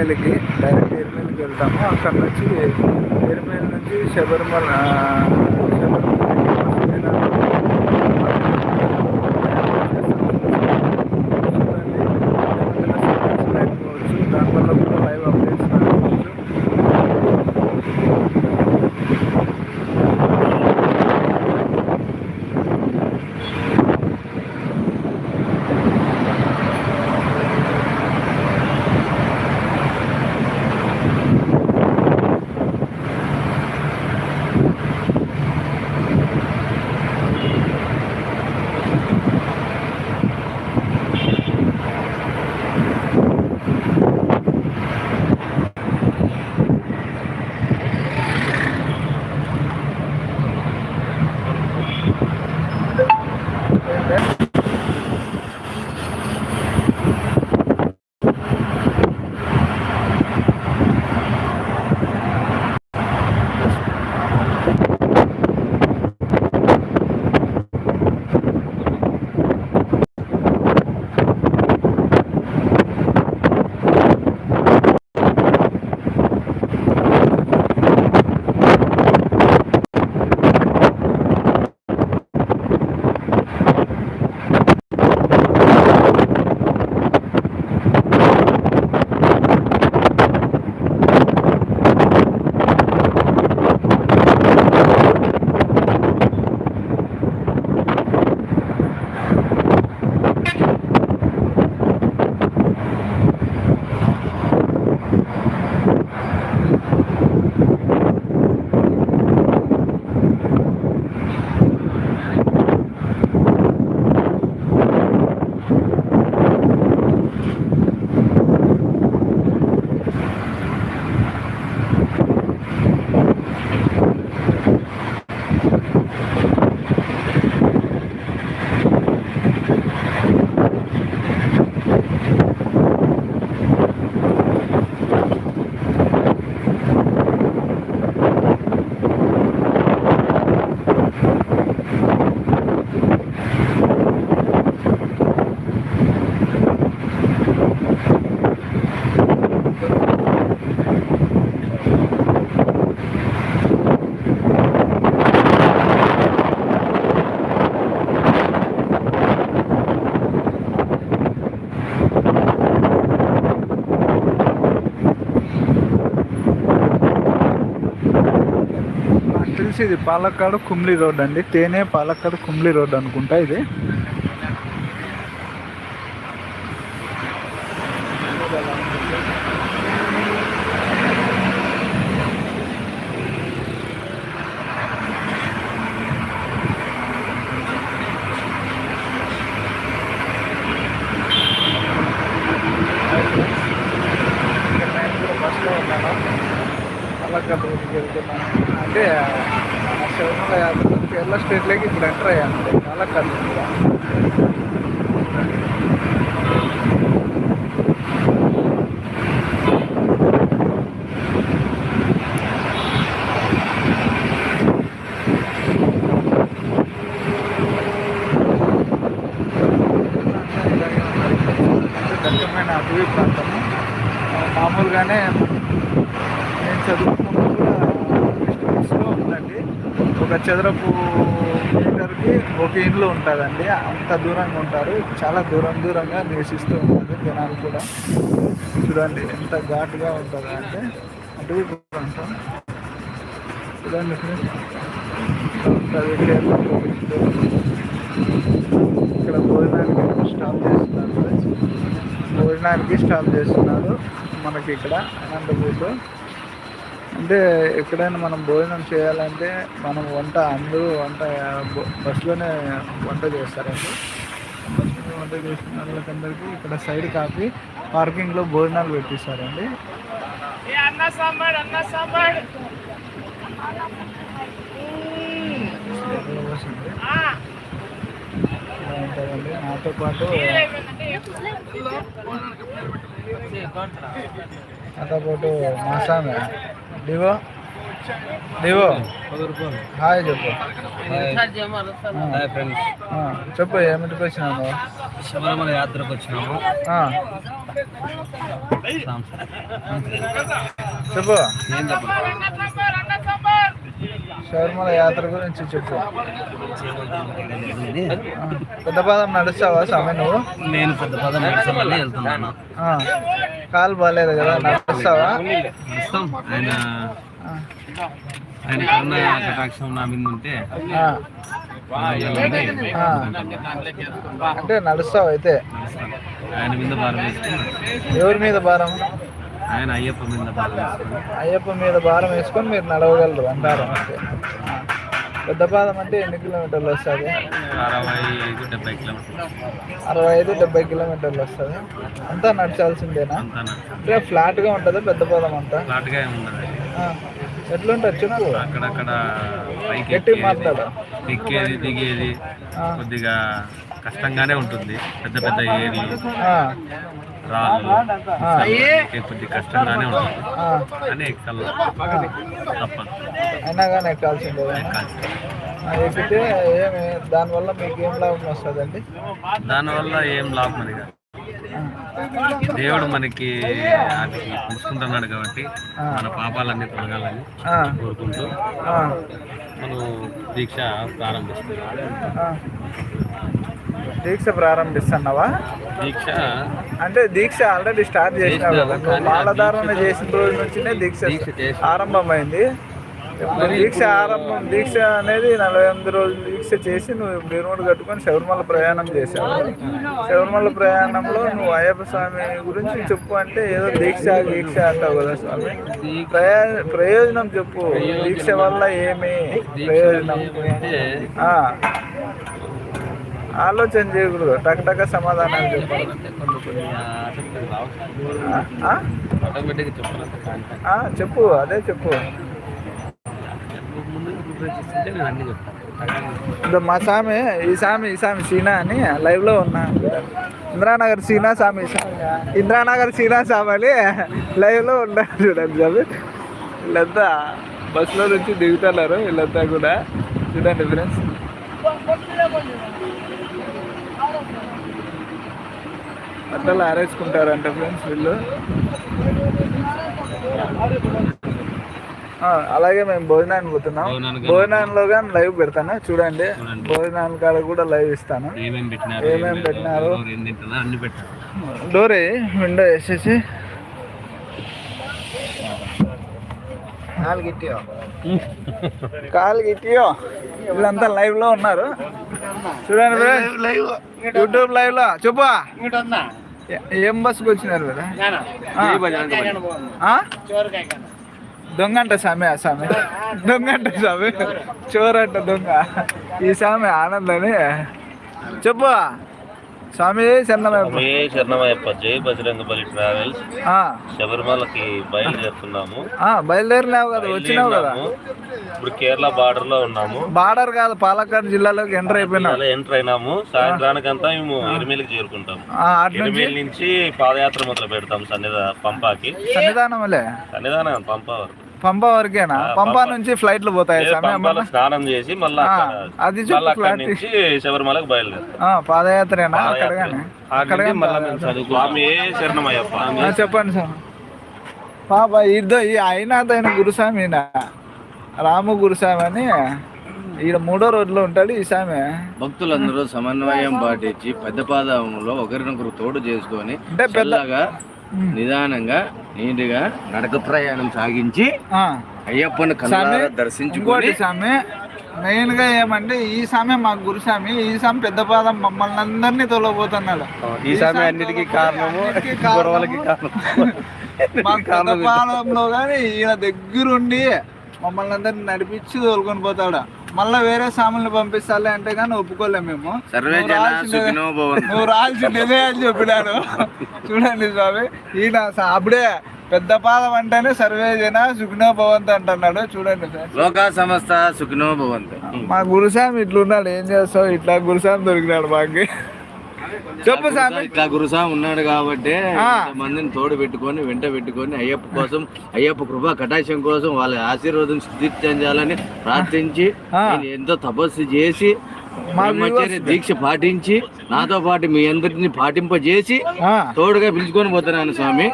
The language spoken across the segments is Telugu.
ఎరిమేలికి డైరెక్ట్ ఎరిమేలికి వెళ్తాము. అక్కడ నుంచి ఎరిమేలి నుంచి శబరిమల శబరిమల వచ్చేసి ఇది పాలక్కాడు కుమ్లీ రోడ్ అండి. తేనె పాలక్కాడు కుమ్లీ రోడ్ అనుకుంటా ఇది బస్లో ఉన్నాను పాలక్కాడు రోడ్డుకి వెళ్తున్నాను అంటే ఆ శబరిమల యాత్ర కేరళ స్టేట్లోకి ఇప్పుడు ఎంటర్ అయ్యాను పాలక్కాడు కూడా దట్టమైన అటవీ ప్రాంతము ఆ, మామూలుగానే నేను చదువుకున్నప్పుడు కూడా ఉందండి. ఒక చదరపు మీటర్కి ఒక ఇల్లు ఉంటుందండి. అంత దూరంగా ఉంటారు. చాలా దూరం దూరంగా నివసిస్తూ ఉంటారు జనాలు కూడా. చూడండి ఎంత ఘాటుగా ఉంటుందా అంటే అటవీ ఉంటాం చూడండి ఇక్కడ భోజనానికి స్టాప్ చేస్తున్నారు భోజనానికి స్టాప్ చేస్తున్నారు. మనకి ఇక్కడ అనంతపూర్లో. అంటే ఎక్కడైనా మనం భోజనం చేయాలంటే మనం వంట అందరూ వంట బస్సులోనే వంట చేస్తారండి. బస్సులో వంట చేసిన వాళ్ళకందరికీ ఇక్కడ సైడ్ కాపీ పార్కింగ్లో భోజనాలు పెట్టిస్తారండి. అన్న చూడండి నాతో పాటు నాతో పాటు మా స్వామి డివో డివో హాయ్ చెప్పు. హాయ్ ఫ్రెండ్స్ చెప్పు ఏమిటికి వచ్చినావు? శబరిమల యాత్రకు వచ్చినాము. చెప్పు. నేను చెప్పను. శబరిమల యాత్ర గురించి చెప్పు. ఆ, పెద్దపాదం నడుస్తావా స్వామి నువ్వు? నేను పెద్ద పదం నడిచేమని వెళ్తున్నాను కాలు బాగాలేదు కదా నడుస్తావా? ఆయన ఆయన కరుణ కటాక్షం నా మీద ఉంటే. అంటే నడుస్తావు అయితే? ఆయన మీద భారం ఎవరి మీద భారం? ఆయన అయ్యప్ప మీద భారం వేసుకుని అయ్యప్ప మీద భారం వేసుకొని మీరు నడవగలరు అంటారు అంతే. పెద్ద పాదం అంటే ఎన్ని కిలోమీటర్లు వస్తుంది? అరవై ఐదు డెబ్బై కిలోమీటర్లు. అరవై ఐదు డెబ్బై కిలోమీటర్లు వస్తుంది. అంతా నడిచాల్సిందేనా? అంటే ఫ్లాట్గా ఉంటుందా పెద్ద పాదం అంతా? ఫ్లాట్గా ఉండదు. ఎట్లుంటుంది చెప్పు అక్కడక్కడ గట్టి ఎక్కేది మాట్లాడు. ఎక్కేది దిగేది. కొద్దిగా కష్టంగానే ఉంటుంది. పెద్ద పెద్ద ఏర్లు ఆ, రాళ్ళు. కొద్దిగా కష్టంగానే ఉంటుంది కానీ ఎక్కాలి. తప్పదు. అయినా కానీ ఎక్కాల్సిందే. ఎక్కితే ఏమి దానివల్ల మీకు ఏం లాభం వస్తుందండి? దానివల్ల ఏం లాభం అది కాదు. దేవుడు మనకి అది పిలుచుకుంటున్నాడు కాబట్టి మన పాపాలన్నీ తొలగాలని కోరుకుంటూ మనం దీక్ష ప్రారంభిస్తున్నాం. దీక్ష ప్రారంభిస్తున్నావా? దీక్ష. అంటే దీక్ష ఆల్రెడీ స్టార్ట్ చేసినావు కదా. దీక్ష- చేసిన రోజు నుంచినే దీక్ష ఆరంభమైంది. దీక్ష ఆరంభం దీక్ష అనేది నలభై ఎనిమిది రోజులు దీక్ష చేసి నువ్వు బిరుముడు కట్టుకొని శబరిమల ప్రయాణం చేశావు. శబరిమల ప్రయాణంలో నువ్వు అయ్యప్ప స్వామి గురించి చెప్పు అంటే ఏదో దీక్ష దీక్ష అంటావు కదా స్వామి. ప్రయా ప్రయోజనం చెప్పు. దీక్ష వల్ల ఏమి ప్రయోజనం. ఆలోచన చేయకూడదు. టక్ టక సమాధానాలు చెప్పాలి. చెప్పు అదే చెప్పు. మా స్వామి ఈ స్వామి ఈ స్వామి సీనా అని లైవ్లో ఉన్నా. ఇంద్రానగర్ సీనా స్వామి ఇంద్రానగర్ సీనా స్వామి అని లైవ్లో ఉన్నారు చూడండి స్వామి. వీళ్ళంతా బస్సులో నుంచి దిగుతున్నారు వీళ్ళంతా కూడా. చూడండి ఫ్రెండ్స్ బట్టలు ఆరేసుకుంటారంట ఫ్రెండ్స్ వీళ్ళు. ఆ, అలాగే మేము భోజనానికి పోతున్నాం. భోజనంలో కానీ లైవ్ పెడతాను? చూడండి. భోజనాల కాడ కూడా లైవ్ ఇస్తాను. ఏమేమి పెట్టినారు డోర్ విండో వేసేసి. కాలు గిట్టియో. కాలు గిట్టియో. వీళ్ళంతా లైవ్లో ఉన్నారు. చూడండి యూట్యూబ్ లైవ్లో. చెప్పు ఏ- బస్సుకు వచ్చినారు? దొంగ అంట స్వామి ఆ స్వామి దొంగ. అంట స్వామి చోర్. అంట దొంగ. ఈ స్వామి ఆనందని చెప్పు. స్వామి ఏ శరణమయ్యప్ప. జై బజరంగ బలి ట్రావెల్స్. శబరిమలకి బయలుదేరుతున్నాము. ఆ, బయలుదేరినావు కదా వచ్చినావు కదా. ఇప్పుడు కేరళ బార్డర్లో ఉన్నాము. బార్డర్ కాదు పాలక్కాడ్ జిల్లాలోకి ఎంటర్ అయిపోయినావు. అలా ఎంటర్ అయినాము. సాయంత్రానికంతా మేము ఇరిమిలికి చేరుకుంటాం అటు నుంచి పాదయాత్ర మొదలు పెడతాం సన్నిధా పంపాకి. సన్నిధానములే. సన్నిధానం పంప వరకు పంప వరకేనా? పంప నుంచి ఫ్లైట్లు పోతాయి ఏ స్వామి? పంపాలో స్నానం చేసి మళ్ళీ అది అక్కడి. నుంచి శబరిమలకు బయలుదేరుతాం. ఆ, పాదయాత్రేనా అక్కడ చెప్పండి సార్ పాప ఇద్దో ఈ అయినాదైన గురుస్వామి ఈయన. రాము గురుస్వామి అని ఈయన మూడో రోజులో ఉంటాడు ఈ స్వామి. భక్తులందరూ సమన్వయం పాటించి పెద్ద పాదంలో ఒకరినొకరు తోడు చేసుకొని అంటే పెద్ద చల్లగా నిదానంగా నీటిగా నడక ప్రయాణం సాగించి అయ్యప్పని కళ్ళారా దర్శించుకొని ఇంకోటి స్వామి మెయిన్గా ఏమంటే ఈ స్వామి మా గురుస్వామి ఈ స్వామి పెద్ద పాదం మమ్మల్ని అందరినీ తొలగపోతున్నాడు. ఈ సమయం అన్నిటికీ కారణము మా పెద్ద పాదంలో కానీ ఈయన దగ్గరుండి మమ్మల్ని అందరిని నడిపించి తోలుకొని పోతాడు. మళ్ళా వేరే సాముల్ని పంపిస్తాలే అంటే కానీ ఒప్పుకోలేము మేము. నువ్వు రాల్సిందే. అని చెప్పినాను. చూడండి స్వామి ఈయన అప్పుడే పెద్ద పాదం అంటేనే సర్వే జన సుఖినో భవంత్ అంటున్నాడు. చూడండి సార్. లోకా సంస్థ సుఖినో భవంతు. మా గురుస్వామి ఇట్లున్నాడు. ఏం చేస్తావు? ఇట్లా గురుస్వామి దొరికినాడు మాకి. చెప్పు స్వామి ఇట్లా గురుస్వామి ఉన్నాడు కాబట్టి. మందిని తోడు పెట్టుకొని వెంట పెట్టుకొని అయ్యప్ప కోసం అయ్యప్ప కృపా కటాక్షం కోసం వాళ్ళ ఆశీర్వాదం సిద్ధించాలని ప్రార్థించి ఆ. నేను ఎంతో తపస్సు చేసి బ్రహ్మచర్య దీక్ష పాటించి నాతో పాటు మీ అందరిని పాటింపజేసి తోడుగా పిలుచుకొని పోతున్నాను స్వామి.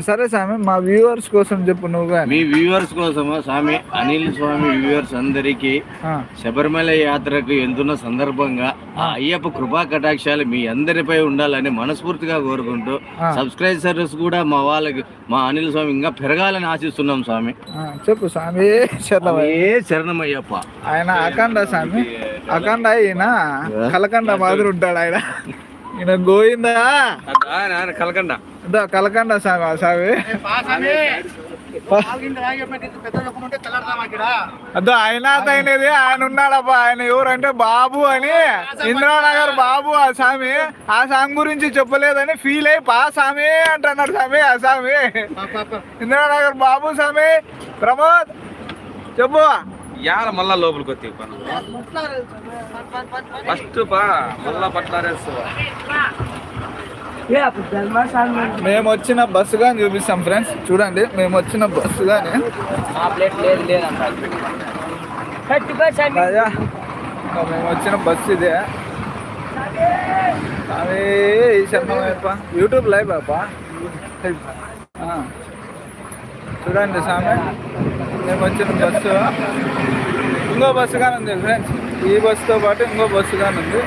సరే స్వామి మా వ్యూవర్స్ కోసం చెప్పు నువ్వు మీ వ్యూవర్స్ కోసము స్వామి? అనిల్ స్వామి వ్యూవర్స్ అందరికీ శబరిమల యాత్రకు వెళ్తున్న సందర్భంగా ఆ. అయ్యప్ప కృపా కటాక్షాలు మీ అందరిపై ఉండాలని మనస్ఫూర్తిగా కోరుకుంటూ. సబ్స్క్రైబర్స్ కూడా మా వాళ్ళకి మా అనిల్ స్వామి ఇంకా పెరగాలని ఆశిస్తున్నాం స్వామి. చెప్పు స్వామి శరణమయ్యప్ప. ఆయన అఖండ స్వామి. అఖండ ఈయన కలకండ మాదిరి ఉంటాడు ఆయన. ఈయన గోవిందా? కలకండ. కలకండ స్వామి ఆ స్వామి అదో ఆయన అయినది ఆయన ఉన్నాడబ్బా. ఆయన ఎవరంటే బాబు అని. ఇంద్రానగర్ బాబు ఆ స్వామి ఆ స్వామి గురించి చెప్పలేదని ఫీల్ అయి పా స్వామి అంటున్నాడు స్వామి ఆ స్వామి ఇంద్రానగర్ బాబు స్వామి ప్రమోద్ చెప్పు. యాల మళ్ళా లోపలికి వస్తాయి పను ఫస్ట్ పా మళ్ళా పట్లారేస్తా మేము వచ్చిన బస్సు కానీ చూపిస్తాం ఫ్రెండ్స్. చూడండి మేము వచ్చిన బస్సు కానీ మేము వచ్చిన బస్సు ఇదే. అదే శర్మయ్యప్ప యూట్యూబ్ లైవ్ అప్ప ఆ. చూడండి స్వామి మేము వచ్చిన బస్సు. ఇంకో బస్సు కానీ ఉంది ఫ్రెండ్స్ ఈ బస్సుతో పాటు ఇంకో బస్సు కానీ ఉంది.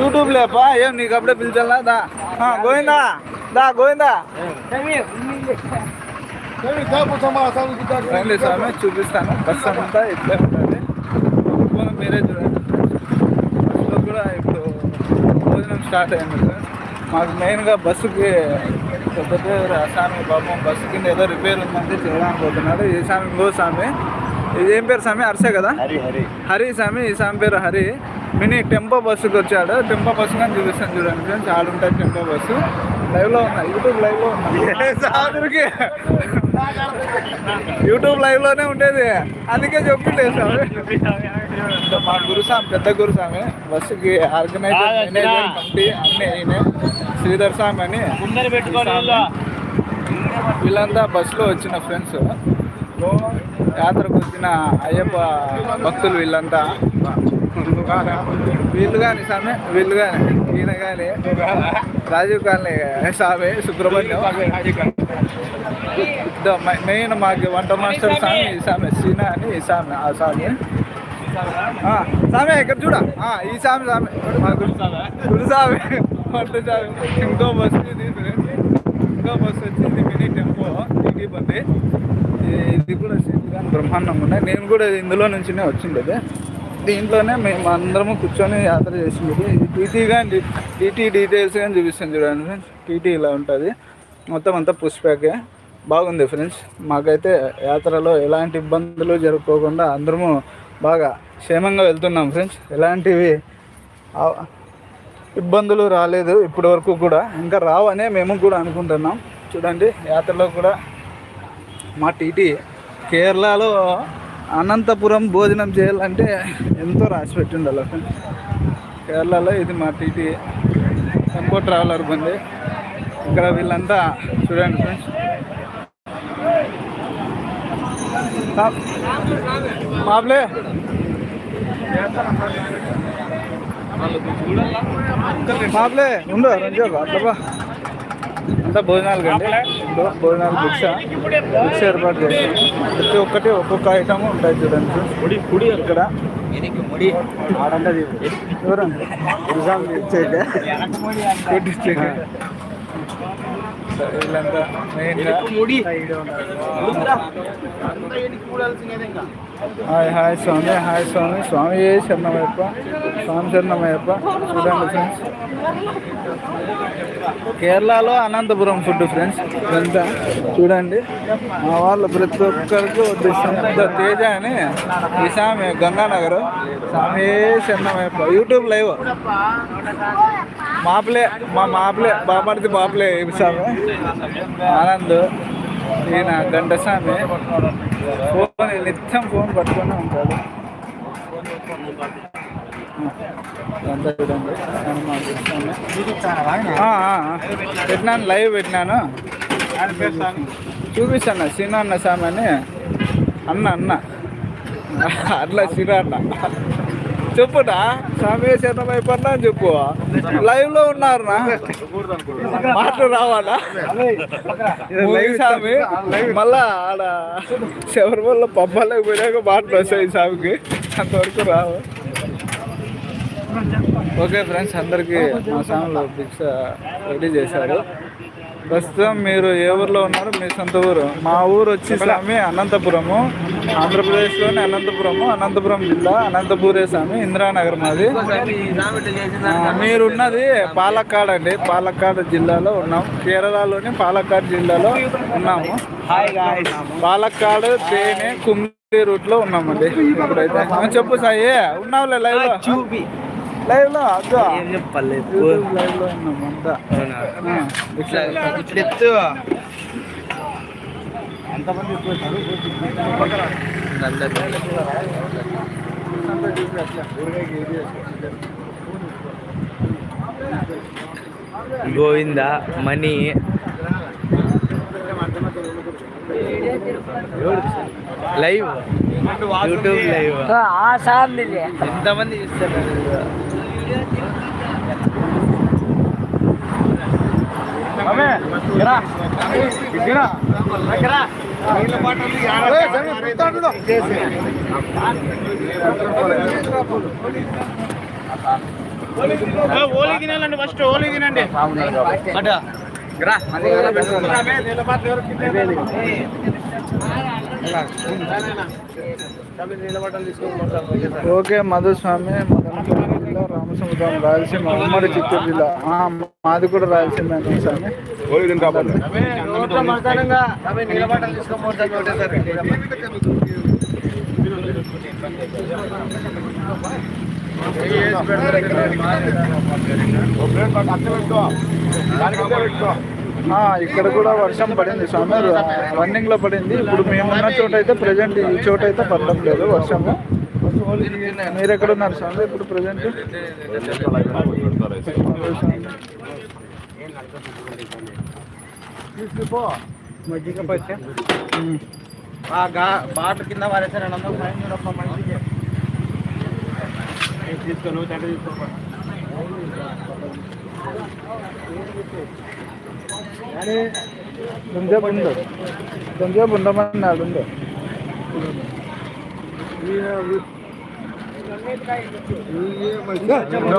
యూట్యూబ్ లేపా ఏం నీకు అప్పుడే పిలిచాలా? దా. గోవిందా? దా గోవిందా? రండి స్వామి చూపిస్తాను. బస్సు అంతా ఇట్లే ఉంటుంది. మీరే చూడండి. బస్సులో కూడా ఇప్పుడు భోజనం స్టార్ట్ అయింది. మాకు మెయిన్గా బస్సుకి స్వామి పాపం బస్సు కింద ఏదో రిపేర్ ఉందంటే చేయడానికి పోతున్నాడు. ఈ స్వామి ఇంకో స్వామి. ఏం పేరు స్వామి? అర్సే కదా? హరి హరి. హరి స్వామి ఈ స్వామి పేరు హరి. మినీ టెంపో బస్సుకి వచ్చాడు. టెంపో బస్సు కానీ చూపిస్తాను చూడండి ఫ్రెండ్స్. ఆడుంటాయి tempo bus. లైవ్లో ఉన్నాయి. యూట్యూబ్ లైవ్లో ఉన్నాయి. సాదరికి యూట్యూబ్ లైవ్లోనే ఉండేది. అందుకే చెప్పిండే స్వామి. మా గురుస్వామి పెద్ద గురుస్వామి. బస్సుకి ఆర్గనైజర్ కమిటీ అన్నీ ఈయనే. శ్రీధర్ స్వామి అని. వీళ్ళంతా బస్సులో వచ్చిన ఫ్రెండ్స్. యాత్రకు వచ్చిన అయ్యప్ప భక్తులు వీళ్ళంతా. వీళ్ళు కానీ స్వామి వీళ్ళు కానీ ఈయన కానీ రాజీవ్ కాలనీ స్వామి సుబ్రహ్మణ్యం. మెయిన్ మాకు వంట మాస్టర్ స్వామి ఈ స్వామి సీనా అని ఈ స్వామి ఆ స్వామి ఆ, స్వామి ఇక్కడ చూడ. ఈ స్వామి స్వామి మా గురు గురు స్వామి వంట ఇంకో బస్సు ఇది ఇంకో బస్సు వచ్చి ఇది మినీ టెంపో బండి. ఇది- కూడా సీట్లు బ్రహ్మాండంగా ఉన్నాయి. నేను కూడా ఇందులో నుంచినే వచ్చిండేది. దీంట్లోనే మేము అందరము కూర్చొని యాత్ర చేసిండేది. ఇది టీటీ కానీ టీటీ డీటెయిల్స్ కానీ చూపిస్తాను చూడండి ఫ్రెండ్స్. టీటీ ఇలా ఉంటుంది. మొత్తం అంతా పుష్పాకే బాగుంది ఫ్రెండ్స్. మాకైతే యాత్రలో ఎలాంటి ఇబ్బందులు జరుపుకోకుండా అందరము బాగా క్షేమంగా వెళ్తున్నాం ఫ్రెండ్స్. ఎలాంటివి ఇబ్బందులు రాలేదు ఇప్పటి వరకు కూడా. ఇంకా రావనే మేము కూడా అనుకుంటున్నాం. చూడండి యాత్రలో కూడా మా టీటీ కేరళలో అనంతపురం భోజనం చేయాలంటే ఎంతో రాసి పెట్టిండాలి ఫ్రెండ్స్ కేరళలో ఇది మా టీటీ టెంపో ట్రావెలర్ బండి. ఇక్కడ వీళ్ళంతా చూడండి ఫ్రెండ్స్. మాప్లే మాప్లే ఉండు రంజోగా అట్లా అంతా భోజనాలు కండి. ఇప్పుడు భోజనాలు భిక్ష. భిక్ష ఏర్పాటు చేస్తాం ప్రతి ఒక్కటి ఒక్కొక్క ఐటమ్ ఉంటాయి చూడండి. పొడి పొడి ఇక్కడ. ముడి. ఎవరండి? ఇచ్చేక కొట్టించేక వీళ్ళంతా మెయిన్గా హాయ్ హాయ్ స్వామి హాయ్ స్వామి. స్వామి ఏ శరణమయ్యప్ప? స్వామి శరణమయ్యప్ప. చూడండి ఫ్రెండ్స్ కేరళలో అనంతపురం ఫుడ్ ఫ్రెండ్స్ ఇదంతా చూడండి. మా వాళ్ళు ప్రతి ఒక్కరికి వడ్డిస్తాం తేజ అని. ఈ స్వామి గంగానగర్. స్వామి శరణమయ్యప్ప? YouTube live. మాపలే మా మాపలే బాపడితే బాపలే ఈ స్వామి. ఆనంద్. ఈయన గంటస్వామి ఫోన్ నిత్యం ఫోన్ పట్టుకునే ఉంటాడు. పెట్టినాను లైవ్ పెట్టినాను. చూపిస్తాను సినా అన్న స్వామి అని అన్న అన్న. అట్లా సీనా అన్న చెప్పునా? స్వామి శరణం అయిపోయినా అని చెప్పు. లైవ్లో ఉన్నారు నా మాటలు రావాలా? మూవీ స్వామి మళ్ళా ఆడ శబరిమల పంపాలకు పోయినాక మాటలు వస్తాయి స్వామికి. అంతవరకు రావు. ఓకే ఫ్రెండ్స్ అందరికీ మా స్వామిలో భిక్ష రెడీ చేశారు. ప్రస్తుతం మీరు ఏ ఊర్లో ఉన్నారు? మీ సొంత ఊరు? మా ఊరు వచ్చి స్వామి అనంతపురము ఆంధ్రప్రదేశ్లోని అనంతపురము అనంతపురం జిల్లా అనంతపూరే స్వామి ఇందిరానగర్ మాది. మీరున్నది పాలక్కాడ్ అండి. పాలక్కాడ్ జిల్లాలో ఉన్నాం. కేరళలోని పాలక్కాడ్ జిల్లాలో ఉన్నాము. పాలక్కాడ్ తేనె కుమ్మి రూట్లో ఉన్నామండి. ఇప్పుడైతే. చెప్పు సాయి ఉన్నావులే లైవ్లో చూపి. లైవ్లో అద్దు యూట్యూబ్ లైవ్లో ఉన్నాం అంతా. ఇట్లా Govinda Mani live YouTube live ఎంతమంది చూస్తున్నారు ఓలి తినాలండి ఫస్ట్ ఓలి తినండి. ఓకే మధుస్వామి. జిల్లా రామసముద్రం రాయలసీమ ఉమ్మడి చిత్తూరు జిల్లా. మాది కూడా రాయలసీమ స్వామి ఇక్కడ కూడా వర్షం పడింది స్వామి. రన్నింగ్లో పడింది. ఇప్పుడు మేమున్న చోట అయితే ప్రజెంట్ ఈ చోట అయితే పడడం లేదు వర్షము. మీరు ఎక్కడ ఉన్నారు స్వామి ఇప్పుడు ప్రజెంట్ బాట కింద వారేసారు అందరూ ఫైన్ చూడప్ప మంచిగా తీసుకొని తండ్రి తీసుకో కొంచెంసేపు ఉండు కొంచెంసేపు ఉండమన్నాడు ఉండు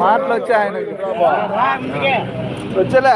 మాటలు వచ్చాయి ఆయనకి. వచ్చలే.